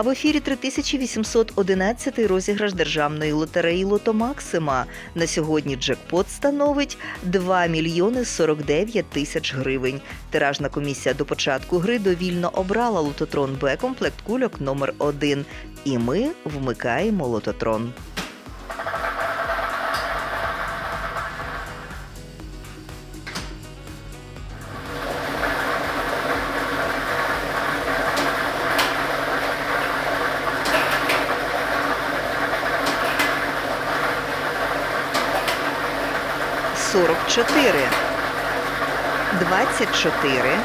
А в ефірі 3811 розіграш державної лотереї Лото Максима. На сьогодні джекпот становить 2 мільйони 49 тисяч гривень. Тиражна комісія до початку гри довільно обрала лототрон Б комплект кульок номер 1 І ми вмикаємо лототрон. Сорок чотири, двадцять чотири,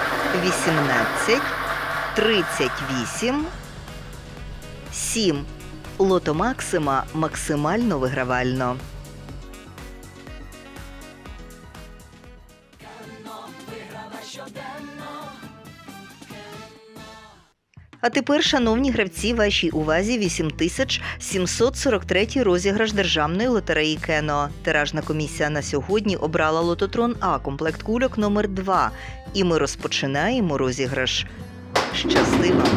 вісімнадцять, тридцять вісім, сім. Лото Максима максимально вигравально. А тепер, шановні гравці, вашій увазі 8743 розіграш державної лотереї Кено. Тиражна комісія на сьогодні обрала лототрон А комплект кульок номер 2 І ми розпочинаємо розіграш. Щасти вам!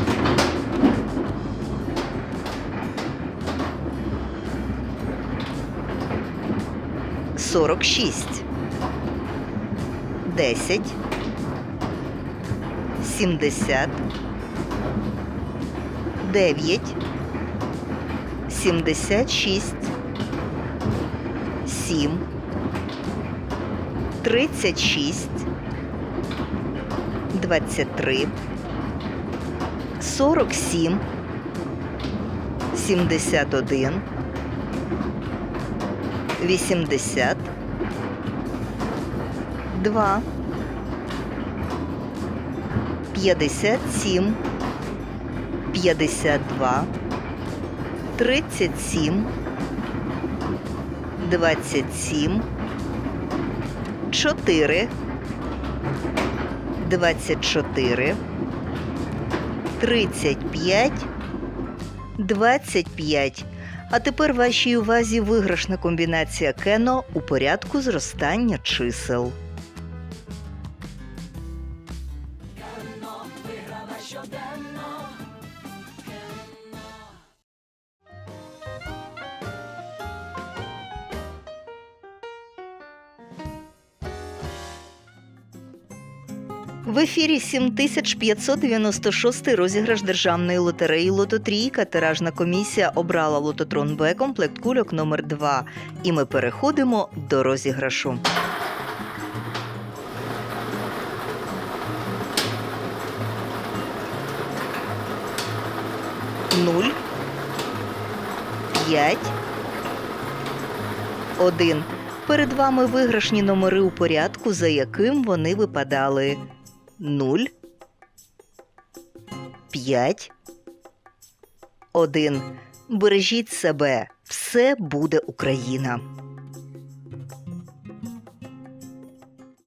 Сорок шість. Десять. Сімдесят. Дев'ять. Сімдесят шість. Сім. Тридцять шість. Двадцять три. Сорок сім. Сімдесят один. Вісімдесят. Два. П'ятдесят сім. П'ятдесят два. Тридцять сім. Двадцять сім. Чотири. Двадцять чотири. Тридцять п'ять. Двадцять п'ять. А тепер вашій увазі виграшна комбінація кено у порядку зростання чисел. В ефірі 7596 розіграш державної лотереї Лототрійка. Тиражна комісія обрала лототрон Б комплект кульок номер 2 І ми переходимо до розіграшу. Нуль. П'ять. Один. Перед вами виграшні номери у порядку, за яким вони випадали. 0, 5, 1. Бережіть себе. Все буде Україна.